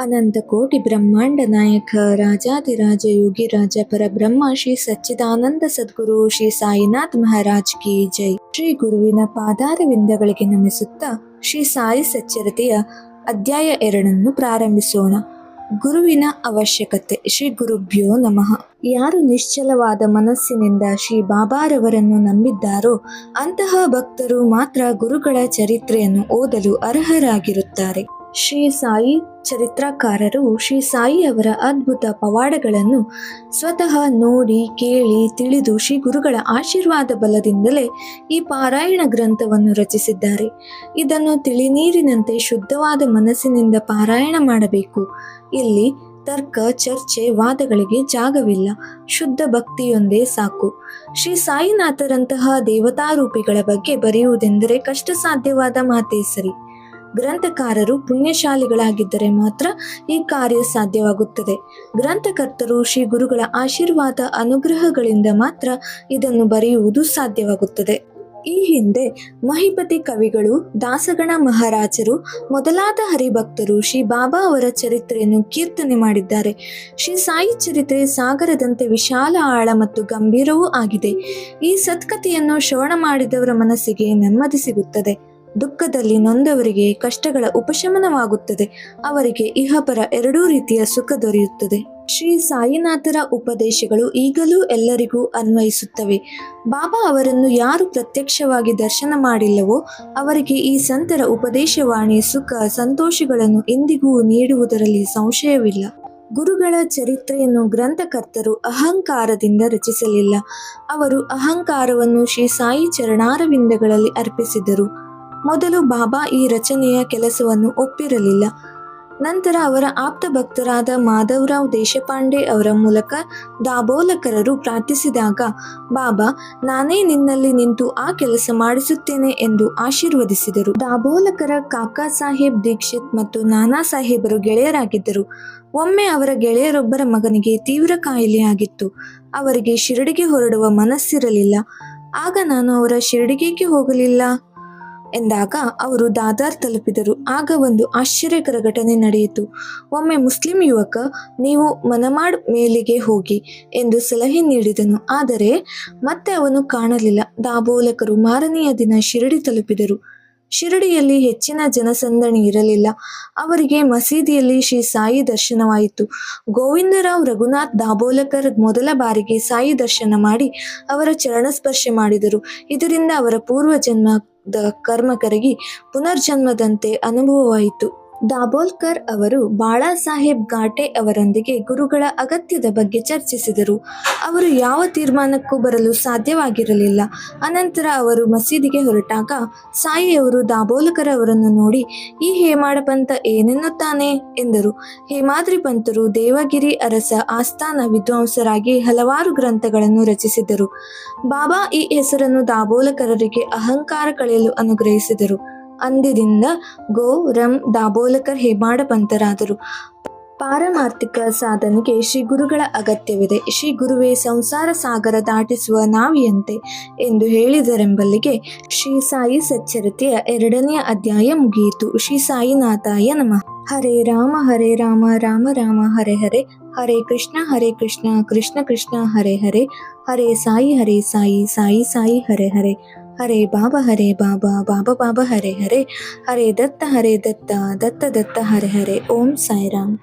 ಅನಂತಕೋಟಿ ಬ್ರಹ್ಮಾಂಡ ನಾಯಕ ರಾಜಾದಿರಾಜ ಯೋಗಿರಾಜ ಪರಬ್ರಹ್ಮ ಶ್ರೀ ಸಚ್ಚಿದಾನಂದ ಸದ್ಗುರು ಶ್ರೀ ಸಾಯಿನಾಥ್ ಮಹಾರಾಜ್ ಕಿ ಜೈ. ಶ್ರೀ ಗುರುವಿನ ಪಾದಾರವಿಂದಗಳಿಗೆ ನಮಿಸುತ್ತಾ ಶ್ರೀ ಸಾಯಿ ಸಚ್ಚರತೆಯ ಅಧ್ಯಾಯ ಎರಡನ್ನು ಪ್ರಾರಂಭಿಸೋಣ. ಗುರುವಿನ ಅವಶ್ಯಕತೆ, ಶ್ರೀ ಗುರುಭ್ಯೋ ನಮಃ. ಯಾರು ನಿಶ್ಚಲವಾದ ಮನಸ್ಸಿನಿಂದ ಶ್ರೀ ಬಾಬಾರವರನ್ನು ನಂಬಿದ್ದಾರೋ ಅಂತಹ ಭಕ್ತರು ಮಾತ್ರ ಗುರುಗಳ ಚರಿತ್ರೆಯನ್ನು ಓದಲು ಅರ್ಹರಾಗಿರುತ್ತಾರೆ. ಶ್ರೀ ಸಾಯಿ ಚರಿತ್ರಕಾರರು, ಶ್ರೀ ಸಾಯಿ ಅವರ ಅದ್ಭುತ ಪವಾಡಗಳನ್ನು ಸ್ವತಃ ನೋಡಿ, ಕೇಳಿ, ತಿಳಿದು ಶ್ರೀ ಗುರುಗಳ ಆಶೀರ್ವಾದ ಬಲದಿಂದಲೇ ಈ ಪಾರಾಯಣ ಗ್ರಂಥವನ್ನು ರಚಿಸಿದ್ದಾರೆ. ಇದನ್ನು ತಿಳಿನೀರಿನಂತೆ ಶುದ್ಧವಾದ ಮನಸ್ಸಿನಿಂದ ಪಾರಾಯಣ ಮಾಡಬೇಕು. ಇಲ್ಲಿ ತರ್ಕ, ಚರ್ಚೆ, ವಾದಗಳಿಗೆ ಜಾಗವಿಲ್ಲ. ಶುದ್ಧ ಭಕ್ತಿಯೊಂದೇ ಸಾಕು. ಶ್ರೀ ಸಾಯಿನಾಥರಂತಹ ದೇವತಾರೂಪಿಗಳ ಬಗ್ಗೆ ಬರೆಯುವುದೆಂದರೆ ಕಷ್ಟ ಸಾಧ್ಯವಾದ ಮಾತೇ ಸರಿ. ಗ್ರಂಥಕಾರರು ಪುಣ್ಯಶಾಲಿಗಳಾಗಿದ್ದರೆ ಮಾತ್ರ ಈ ಕಾರ್ಯ ಸಾಧ್ಯವಾಗುತ್ತದೆ. ಗ್ರಂಥಕರ್ತರು ಶ್ರೀ ಗುರುಗಳ ಆಶೀರ್ವಾದ ಅನುಗ್ರಹಗಳಿಂದ ಮಾತ್ರ ಇದನ್ನು ಬರೆಯುವುದು ಸಾಧ್ಯವಾಗುತ್ತದೆ. ಈ ಹಿಂದೆ ಮಹಿಪತಿ ಕವಿಗಳು, ದಾಸಗಣ ಮಹಾರಾಜರು, ಮೊದಲಾದ ಹರಿಭಕ್ತರು ಶ್ರೀ ಬಾಬಾ ಅವರ ಚರಿತ್ರೆಯನ್ನು ಕೀರ್ತನೆ ಮಾಡಿದ್ದಾರೆ. ಶ್ರೀ ಸಾಯಿ ಚರಿತ್ರೆ ಸಾಗರದಂತೆ ವಿಶಾಲ ಆಳ ಮತ್ತು ಗಂಭೀರವೂ ಆಗಿದೆ. ಈ ಸತ್ಕತೆಯನ್ನು ಶ್ರವಣ ಮಾಡಿದವರ ಮನಸ್ಸಿಗೆ ನೆಮ್ಮದಿ ಸಿಗುತ್ತದೆ. ದುಃಖದಲ್ಲಿ ನೊಂದವರಿಗೆ ಕಷ್ಟಗಳ ಉಪಶಮನವಾಗುತ್ತದೆ. ಅವರಿಗೆ ಇಹಪರ ಎರಡೂ ರೀತಿಯ ಸುಖ ದೊರೆಯುತ್ತದೆ. ಶ್ರೀ ಸಾಯಿನಾಥರ ಉಪದೇಶಗಳು ಈಗಲೂ ಎಲ್ಲರಿಗೂ ಅನ್ವಯಿಸುತ್ತವೆ. ಬಾಬಾ ಅವರನ್ನು ಯಾರು ಪ್ರತ್ಯಕ್ಷವಾಗಿ ದರ್ಶನ ಮಾಡಿಲ್ಲವೋ, ಅವರಿಗೆ ಈ ಸಂತರ ಉಪದೇಶವಾಣಿ ಸುಖ, ಸಂತೋಷಗಳನ್ನು ಎಂದಿಗೂ ನೀಡುವುದರಲ್ಲಿ ಸಂಶಯವಿಲ್ಲ. ಗುರುಗಳ ಚರಿತ್ರೆಯನ್ನು ಗ್ರಂಥಕರ್ತರು ಅಹಂಕಾರದಿಂದ ರಚಿಸಲಿಲ್ಲ. ಅವರು ಅಹಂಕಾರವನ್ನು ಶ್ರೀ ಸಾಯಿ ಚರಣಾರವಿಂದಗಳಲ್ಲಿ ಅರ್ಪಿಸಿದರು. ಮೊದಲು ಬಾಬಾ ಈ ರಚನೆಯ ಕೆಲಸವನ್ನು ಒಪ್ಪಿರಲಿಲ್ಲ. ನಂತರ ಅವರ ಆಪ್ತ ಭಕ್ತರಾದ ಮಾಧವರಾವ್ ದೇಶಪಾಂಡೆ ಅವರ ಮೂಲಕ ದಾಬೋಲಕರರು ಪ್ರಾರ್ಥಿಸಿದಾಗ, ಬಾಬಾ, ನಾನೇ ನಿನ್ನಲ್ಲಿ ನಿಂತು ಆ ಕೆಲಸ ಮಾಡಿಸುತ್ತೇನೆ ಎಂದು ಆಶೀರ್ವದಿಸಿದರು. ದಾಬೋಲಕರ ಕಾಕಾ ಸಾಹೇಬ್ ದೀಕ್ಷಿತ್ ಮತ್ತು ನಾನಾ ಸಾಹೇಬರು ಗೆಳೆಯರಾಗಿದ್ದರು. ಒಮ್ಮೆ ಅವರ ಗೆಳೆಯರೊಬ್ಬರ ಮಗನಿಗೆ ತೀವ್ರ ಕಾಯಿಲೆಯಾಗಿತ್ತು. ಅವರಿಗೆ ಶಿರಡಿಗೆ ಹೊರಡುವ ಮನಸ್ಸಿರಲಿಲ್ಲ. ಆಗ ನಾನು ಅವರ ಶಿರಡಿಗೆಗೆ ಹೋಗಲಿಲ್ಲ? ಎಂದಾಗ ಅವರು ದಾದಾರ್ ತಲುಪಿದರು. ಆಗ ಒಂದು ಆಶ್ಚರ್ಯಕರ ಘಟನೆ ನಡೆಯಿತು. ಒಮ್ಮೆ ಮುಸ್ಲಿಂ ಯುವಕ, ನೀವು ಮನಮಾಡ್ ಮೇಲಿಗೆ ಹೋಗಿ ಎಂದು ಸಲಹೆ ನೀಡಿದನು. ಆದರೆ ಮತ್ತೆ ಅವನು ಕಾಣಲಿಲ್ಲ. ದಾಬೋಲಕರು ಮಾರನೆಯ ದಿನ ಶಿರಡಿ ತಲುಪಿದರು. ಶಿರಡಿಯಲ್ಲಿ ಹೆಚ್ಚಿನ ಜನಸಂದಣಿ ಇರಲಿಲ್ಲ. ಅವರಿಗೆ ಮಸೀದಿಯಲ್ಲಿ ಶ್ರೀ ಸಾಯಿ ದರ್ಶನವಾಯಿತು. ಗೋವಿಂದರಾವ್ ರಘುನಾಥ್ ದಾಬೋಲಕರ್ ಮೊದಲ ಬಾರಿಗೆ ಸಾಯಿ ದರ್ಶನ ಮಾಡಿ ಅವರ ಚರಣ ಸ್ಪರ್ಶ ಮಾಡಿದರು. ಇದರಿಂದ ಅವರ ಪೂರ್ವ ಜನ್ಮದ ಕರ್ಮ ಕರಗಿ ಪುನರ್ಜನ್ಮದಂತೆ ಅನುಭವವಾಯಿತು. ದಾಬೋಲ್ಕರ್ ಅವರು ಬಾಳಾ ಸಾಹೇಬ್ ಘಾಟೆ ಅವರೊಂದಿಗೆ ಗುರುಗಳ ಅಗತ್ಯದ ಬಗ್ಗೆ ಚರ್ಚಿಸಿದರು. ಅವರು ಯಾವ ತೀರ್ಮಾನಕ್ಕೂ ಬರಲು ಸಾಧ್ಯವಾಗಿರಲಿಲ್ಲ. ಅನಂತರ ಅವರು ಮಸೀದಿಗೆ ಹೊರಟಾಗ, ಸಾಯಿಯವರು ದಾಬೋಲಕರ್ ಅವರನ್ನು ನೋಡಿ, ಈ ಹೇಮಾಡ ಪಂಥ ಏನೆನ್ನುತ್ತಾನೆ? ಎಂದರು. ಹೇಮಾದ್ರಿ ಪಂತರು ದೇವಗಿರಿ ಅರಸ ಆಸ್ಥಾನ ವಿದ್ವಾಂಸರಾಗಿ ಹಲವಾರು ಗ್ರಂಥಗಳನ್ನು ರಚಿಸಿದರು. ಬಾಬಾ ಈ ಹೆಸರನ್ನು ದಾಬೋಲಕರರಿಗೆ ಅಹಂಕಾರ ಕಳೆಯಲು ಅನುಗ್ರಹಿಸಿದರು. ಅಂದಿನಿಂದ ಗೋ ರಂ ದಾಬೋಲಕರ್ ಹೇಮಾಡ ಪಂಥರಾದರು. ಪಾರಮಾರ್ಥಿಕ ಸಾಧನೆಗೆ ಶ್ರೀ ಗುರುಗಳ ಅಗತ್ಯವಿದೆ. ಶ್ರೀ ಗುರುವೇ, ಸಂಸಾರ ಸಾಗರ ದಾಟಿಸುವ ನಾವಿಯಂತೆ ಎಂದು ಹೇಳಿದರೆಂಬಲ್ಲಿಗೆ ಶ್ರೀ ಸಾಯಿ ಸಚ್ಚರಿತೆಯ ಎರಡನೆಯ ಅಧ್ಯಾಯ ಮುಗಿಯಿತು. ಶ್ರೀ ಸಾಯಿನಾಥಾಯ ನಮಃ. ಹರೇ ರಾಮ ಹರೇ ರಾಮ ರಾಮ ರಾಮ, ಹರೆ ಹರೆ. ಹರೇ ಕೃಷ್ಣ ಹರೇ ಕೃಷ್ಣ ಕೃಷ್ಣ ಕೃಷ್ಣ, ಹರೇ ಹರೆ. ಹರೇ ಸಾಯಿ ಹರೇ ಸಾಯಿ ಸಾಯಿ ಸಾಯಿ, ಹರೆ ಹರೆ. ಹರೇ ಬಾಬಾ ಹರೇ ಬಾಬಾ ಬಾಬಾ ಬಾಬಾ, ಹರೇ ಹರೇ. ಹರೇ ದತ್ತ ಹರೇ ದತ್ತ ದತ್ತ ದತ್ತ, ಹರೇ ಹರೇ. ಓಂ ಸಾಯಿರಾಮ್.